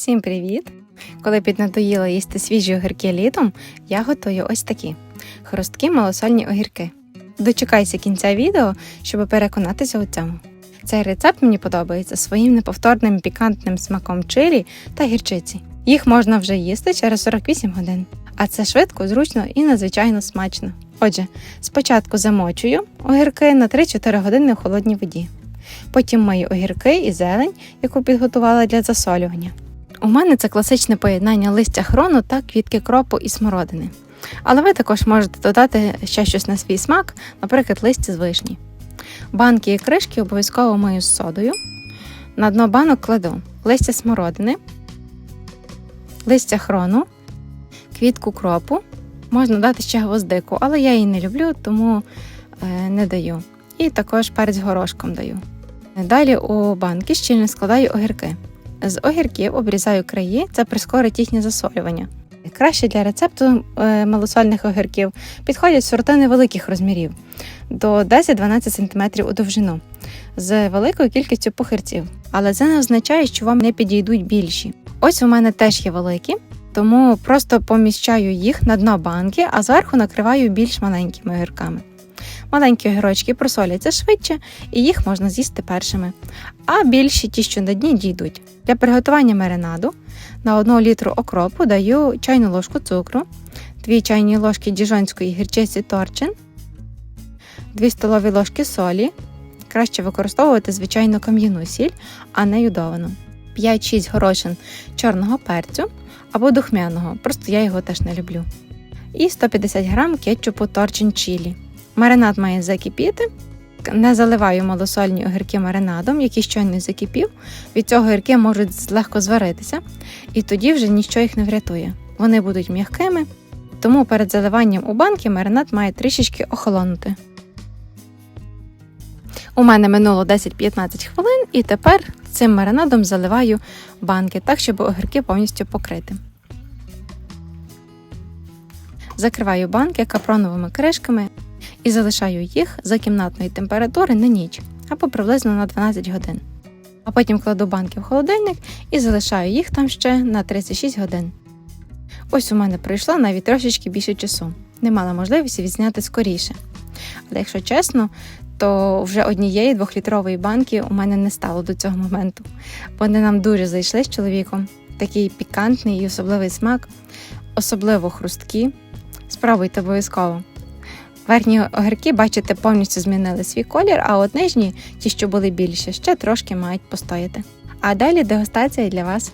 Всім привіт! Коли піднадоїло їсти свіжі огірки літом, я готую ось такі хрусткі малосольні огірки. Дочекайся кінця відео, щоб переконатися у цьому. Цей рецепт мені подобається своїм неповторним пікантним смаком чилі та гірчиці. Їх можна вже їсти через 48 годин, а це швидко, зручно і надзвичайно смачно. Отже, спочатку замочую огірки на 3-4 години в холодній воді. Потім мию огірки і зелень, яку підготувала для засолювання. У мене це класичне поєднання листя хрону та квітки кропу і смородини. Але ви також можете додати ще щось на свій смак, наприклад, листя з вишні. Банки і кришки обов'язково мию з содою. На дно банок кладу листя смородини, листя хрону, квітку кропу. Можна дати ще гвоздику, але я її не люблю, тому е, не даю. І також перець горошком даю. Далі у банки щільно складаю огірки. З огірків обрізаю краї, це прискорить їхнє засолювання. Краще для рецепту е, малосольних огірків підходять сорти невеликих розмірів до 10-12 см у довжину з великою кількістю похирців. Але це не означає, що вам не підійдуть більші. Ось у мене теж є великі, тому просто поміщаю їх на дно банки, а зверху накриваю більш маленькими огірками. Маленькі огірочки просоляться швидше і їх можна з'їсти першими. А більші ті, що на дні дійдуть. Для приготування маринаду на 1 літру окропу даю чайну ложку цукру, 2 чайні ложки діжонської гірчиці торчин, 2 столові ложки солі. Краще використовувати звичайно кам'яну сіль, а не юдовану. 5-6 горошин чорного перцю або духмяного, просто я його теж не люблю. І 150 г кетчупу торчин чілі. Маринад має закипіти. Не заливаю малосольні огірки маринадом, який щойно закипів. Від цього огірки можуть легко зваритися, і тоді вже нічого їх не врятує. Вони будуть м'якими, тому перед заливанням у банки маринад має трішечки охолонути. У мене минуло 10-15 хвилин, і тепер цим маринадом заливаю банки так, щоб огірки повністю покрити. Закриваю банки капроновими кришками і залишаю їх за кімнатної температури на ніч або приблизно на 12 годин. А потім кладу банки в холодильник і залишаю їх там ще на 36 годин. Ось у мене пройшло навіть трошечки більше часу. Не мала можливості відзняти скоріше. Але якщо чесно, то вже однієї двохлітрової банки у мене не стало до цього моменту. Вони нам дуже зайшли з чоловіком. Такий пікантний і особливий смак, особливо хрусткі. Спробуйте обов'язково. Верхні огірки, бачите, повністю змінили свій колір, а от нижні, ті, що були більші, ще трошки мають постояти. А далі дегустація для вас.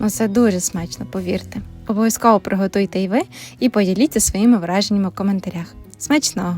Ну, це дуже смачно, повірте. Обов'язково приготуйте і ви і поділіться своїми враженнями в коментарях. Смачного!